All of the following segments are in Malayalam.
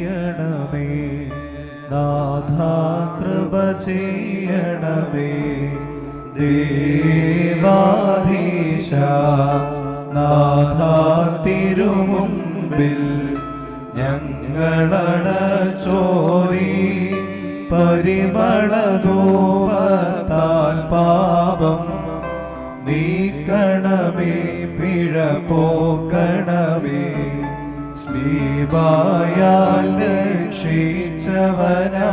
ചെയ്യണമേ. നാഥ കൃപ ചെയ്യണമേ. ദേവാധീശ നാഥ തിരുമുമ്പിൽ ഞങ്ങളട ചോരി പരിമളധൂപത്താൽ പാപം നീക്കണമേ പിഴ പോക്കണമേ. ശ്രീവായാൽ രക്ഷിച്ചവനാ.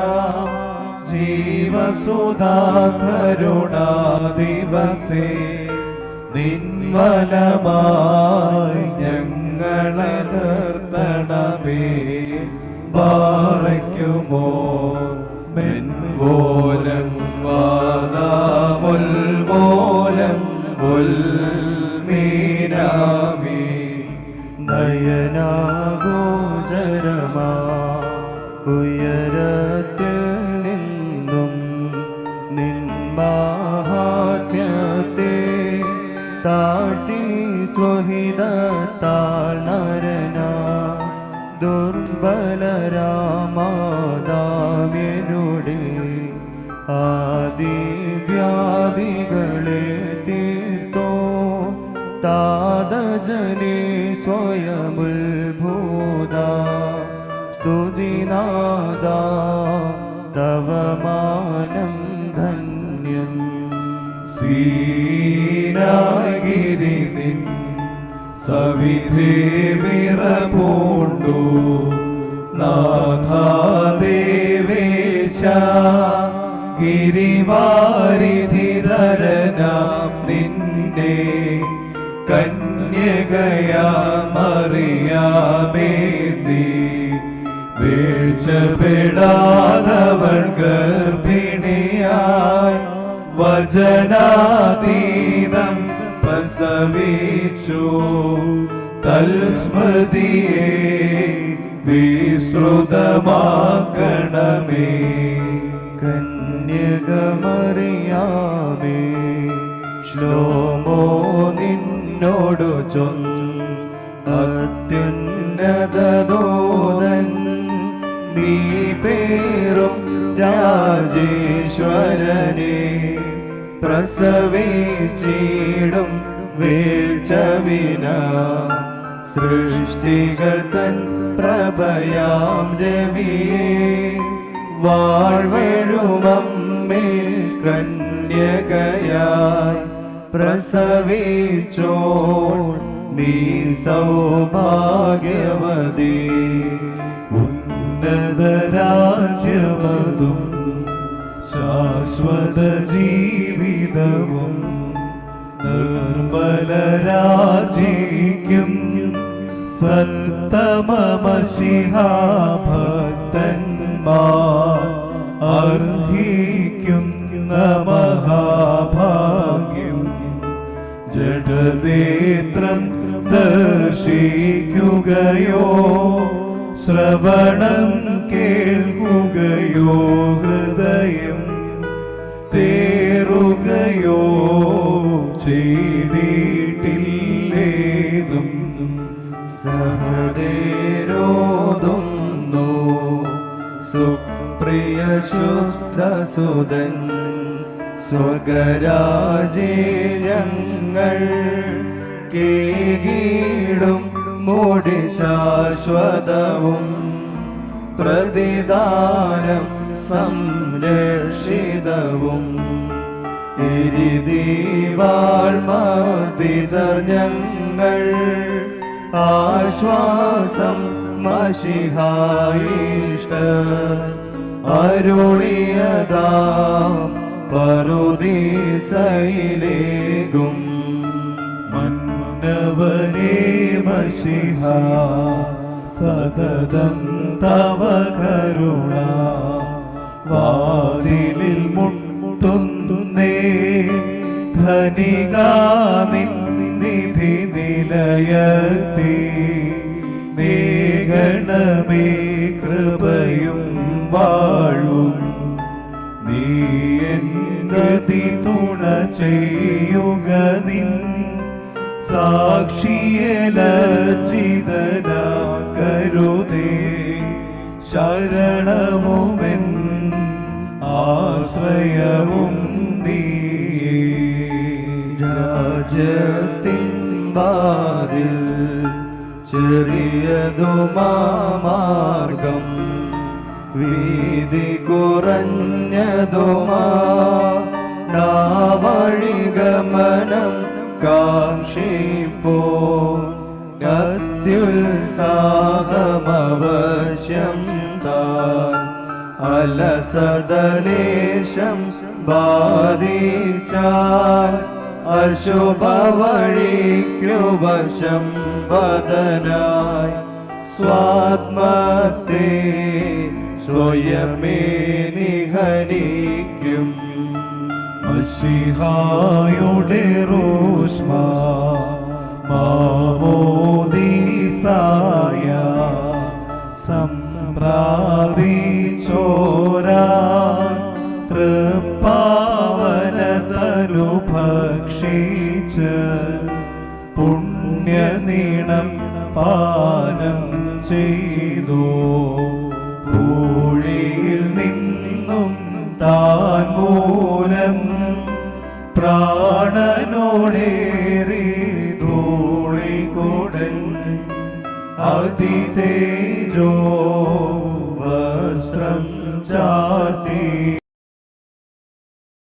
നിൻവലമായി ഞങ്ങളെ നിർത്തണമേ. പാറയ്ക്കുമോ മെൻപോലം ഉയരത്തിൽ നിന്നും നിൻ മാഹാത്മ്യത്തെ താട്ടി സ്വഹിതത്താൽ നരന ദുർബലരാമാതാവ്യനുടെ ആദിവ്യാധികളെ തീർത്തോ താതജനെ സ്വയമുത്ഭൂത സ്തുതിനാദ തവ മാനം ധന്യം സീനാഗിരി നിൻ സവിധേ വിറപൂണ്ടു നാഥാദേവേശ ഗിരിവാരിധിധരനാം നിന്നെ കന്യകയാമറിയാമേന്തി വീഴ്ചപ്പെടാതവൾ ഗർഭിണിയായി വചനാതീതം പ്രസവിച്ചു. തൽസ്മൃതിയെ വിശ്രുതമാക്കണമേ. കന്യകമറിയാമേ ശ്ലോമോ നിന്നോടു അത്യുന്നതദൂതൻ നീ പേറും രാജേശ്വരനെ. പ്രസവിച്ചിടും വീഴ്ചവിന. സൃഷ്ടികൾ തൻ പ്രഭയാം രവിയെ. വാഴ്വരുമമ്മേ കന്യകയായി പ്രസവിച്ചോൾ നീ സൗഭാഗ്യവതി. ഉന്നതരാജ്യമതും ശാശ്വത ജീവിതവും നിർമ്മലരാജിക്കും സത്തമമശിഹാഭക്തന്മാർ ശ്രവണം കേൾക്കുകയോ ഹൃദയം തേറുകയോ ചെയ്തിട്ടില്ലേതും സഹദേരോതുന്നു സുപ്രിയ ശുദ്ധസുതൻ സ്വകരാജേ ഞങ്ങൾ കേകീടും മോടി ശാശ്വതവും പ്രതിദാനം സംരക്ഷിതവും. എരിതീവാൾ മർദ്ദിതർ ഞങ്ങൾ ആശ്വാസം മഷിഹായിഷ്ട. അരുളിയതാം പറുദീസയിലേകും മഷിഹ സതതം തവ കരുണ. വാതിലിൽ മുട്ടുന്നേ ധനികാ നിധി നിലയത്തി. നേഗണമേ കൃപയും വാഴും. നീ എങ്കതി തുണ ചെയ്യുക നിൻ സാക്ഷിയലചിതന കരുതേ ശരണവുമെൻ ആശ്രയവും നീ രാജ്യത്തിൻ വാതിൽ ചെറിയതുമാർഗം വീതി കുറഞ്ഞതുമാ. വഴിഗമനം കാക്ഷിപ്പോ അത്യുത്സാഹമവശ്യം താൻ അലസദലേശം ബാധിച്ചാൽ അശുഭവഴിക്കു വശം വദനായി സ്വാത്മത്തെ സ്വയമേ നിഹനിക്കും മഷിഹായുടെ റോഷ്മ മാമോദീസായ സംപ്രാപിച്ചോരാ തൃപ്പാവനതനു ഭക്ഷിച്ച് പുണ്യനീണം പാനം ചെയ്തു. പൂഴിയിൽ നിന്നും താ പ്രാണനോടേറി ധൂളികൂടൻ അതിതേജോ വസ്ത്രം ചാർത്തി